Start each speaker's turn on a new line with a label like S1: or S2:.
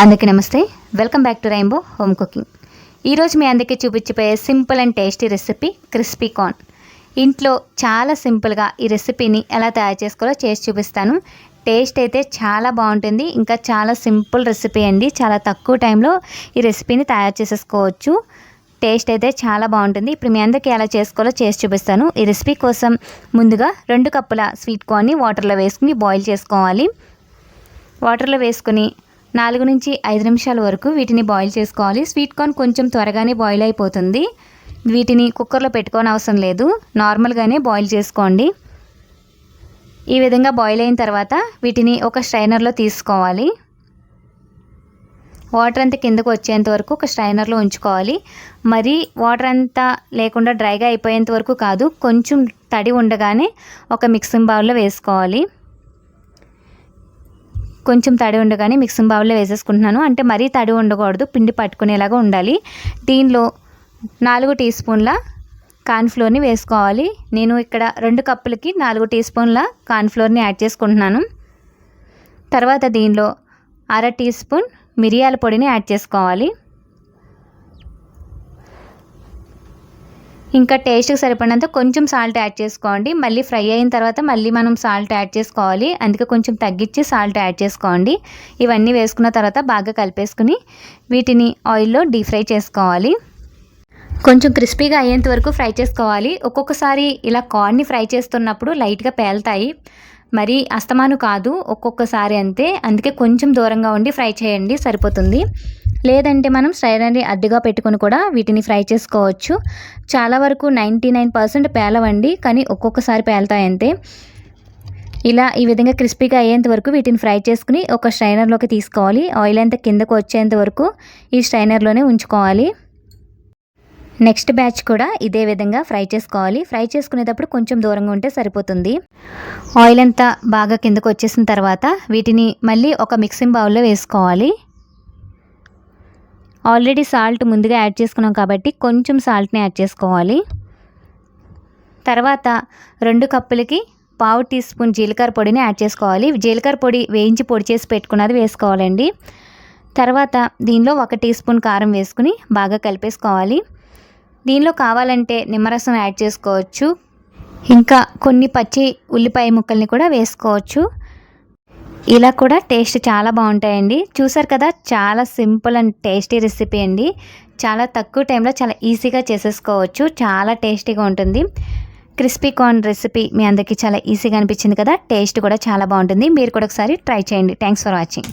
S1: అందరికీ నమస్తే. Welcome back to Rainbow Home Cooking ఈరోజు మీ అందరికీ చూపించిపోయే simple and tasty recipe crispy corn. ఇంట్లో చాలా సింపుల్గా ఈ రెసిపీని ఎలా తయారు చేసుకోవాలో చేసి చూపిస్తాను. టేస్ట్ అయితే చాలా బాగుంటుంది. ఇంకా చాలా సింపుల్ రెసిపీ అండి. చాలా తక్కువ టైంలో ఈ రెసిపీని తయారు చేసేసుకోవచ్చు. టేస్ట్ అయితే చాలా బాగుంటుంది. ఇప్పుడు మీ అందరికీ ఎలా చేసుకోవాలో చేసి చూపిస్తాను. ఈ రెసిపీ కోసం ముందుగా రెండు కప్పుల స్వీట్ కార్న్ని వాటర్లో వేసుకుని బాయిల్ చేసుకోవాలి. వాటర్లో వేసుకుని నాలుగు నుంచి ఐదు నిమిషాల వరకు వీటిని బాయిల్ చేసుకోవాలి. స్వీట్ కార్న్ కొంచెం త్వరగానే బాయిల్ అయిపోతుంది. వీటిని కుక్కర్లో పెట్టుకోని అవసరం లేదు. నార్మల్గానే బాయిల్ చేసుకోండి. ఈ విధంగా బాయిల్ అయిన తర్వాత వీటిని ఒక స్ట్రైనర్లో తీసుకోవాలి. వాటర్ అంతా కిందకు వచ్చేంత వరకు ఒక స్ట్రైనర్లో ఉంచుకోవాలి. మరి వాటర్ అంతా లేకుండా డ్రైగా అయిపోయేంత వరకు కాదు. కొంచెం తడి ఉండగానే ఒక మిక్సింగ్ బౌల్లో వేసుకోవాలి. కొంచెం తడి ఉండగానే మిక్సింగ్ బౌల్లో వేసేసుకుంటున్నాను. అంటే మరీ తడి ఉండకూడదు పిండి పట్టుకునేలాగా ఉండాలి. దీనిలో నాలుగు టీ స్పూన్ల కార్న్ఫ్లోర్ని వేసుకోవాలి. నేను ఇక్కడ రెండు కప్పులకి నాలుగు టీ స్పూన్ల కార్న్ఫ్లోర్ని యాడ్ చేసుకుంటున్నాను. తర్వాత దీనిలో అర టీ స్పూన్ మిరియాల పొడిని యాడ్ చేసుకోవాలి. ఇంకా టేస్ట్కి సరిపడినంత కొంచెం సాల్ట్ యాడ్ చేసుకోండి. మళ్ళీ ఫ్రై అయిన తర్వాత మళ్ళీ మనం సాల్ట్ యాడ్ చేసుకోవాలి. అందుకే కొంచెం తగ్గించి సాల్ట్ యాడ్ చేసుకోండి. ఇవన్నీ వేసుకున్న తర్వాత బాగా కలిపేసుకుని వీటిని ఆయిల్లో డీప్ ఫ్రై చేసుకోవాలి. కొంచెం క్రిస్పీగా అయ్యేంత వరకు ఫ్రై చేసుకోవాలి. ఒక్కొక్కసారి ఇలా కార్న్ని ఫ్రై చేస్తున్నప్పుడు లైట్గా పేలుతాయి. మరి అస్తమాను కాదు ఒక్కొక్కసారి అంతే. అందుకే కొంచెం దూరంగా ఉండి ఫ్రై చేయండి సరిపోతుంది. లేదంటే మనం స్ట్రైనర్ని అడ్డుగా పెట్టుకుని కూడా వీటిని ఫ్రై చేసుకోవచ్చు. చాలా వరకు నైంటీ నైన్ పర్సెంట్ పేలవండి కానీ ఒక్కొక్కసారి పేలుతాయంతే. ఇలా ఈ విధంగా క్రిస్పీగా అయ్యేంత వరకు వీటిని ఫ్రై చేసుకుని ఒక స్ట్రైనర్లోకి తీసుకోవాలి. ఆయిల్ అంతా కిందకు వచ్చేంత వరకు ఈ స్ట్రైనర్లోనే ఉంచుకోవాలి. నెక్స్ట్ బ్యాచ్ కూడా ఇదే విధంగా ఫ్రై చేసుకోవాలి. ఫ్రై చేసుకునేటప్పుడు కొంచెం దూరంగా ఉంటే సరిపోతుంది. ఆయిల్ అంతా బాగా కిందకు వచ్చేసిన తర్వాత వీటిని మళ్ళీ ఒక మిక్సింగ్ బౌల్లో వేసుకోవాలి. ఆల్రెడీ సాల్ట్ ముందుగా యాడ్ చేసుకున్నాం కాబట్టి కొంచెం సాల్ట్ని యాడ్ చేసుకోవాలి. తర్వాత రెండు కప్పులకి పావు టీ స్పూన్ జీలకర్ర పొడిని యాడ్ చేసుకోవాలి. జీలకర్ర పొడి వేయించి పొడి చేసి పెట్టుకున్నది వేసుకోవాలండి. తర్వాత దీనిలో ఒక టీ స్పూన్ కారం వేసుకుని బాగా కలిపేసుకోవాలి. దీనిలో కావాలంటే నిమ్మరసం యాడ్ చేసుకోవచ్చు. ఇంకా కొన్ని పచ్చి ఉల్లిపాయ ముక్కల్ని కూడా వేసుకోవచ్చు. ఇలా కూడా టేస్ట్ చాలా బాగుంటాయండి. చూసారు కదా చాలా సింపుల్ అండ్ టేస్టీ రెసిపీ అండి. చాలా తక్కువ టైంలో చాలా ఈజీగా చేసేసుకోవచ్చు. చాలా టేస్టీగా ఉంటుంది. క్రిస్పీ కార్న్ రెసిపీ మీ అందరికీ చాలా ఈజీగా అనిపించింది కదా టేస్ట్ కూడా చాలా బాగుంటుంది. మీరు కూడా ఒకసారి ట్రై చేయండి. Thanks for watching.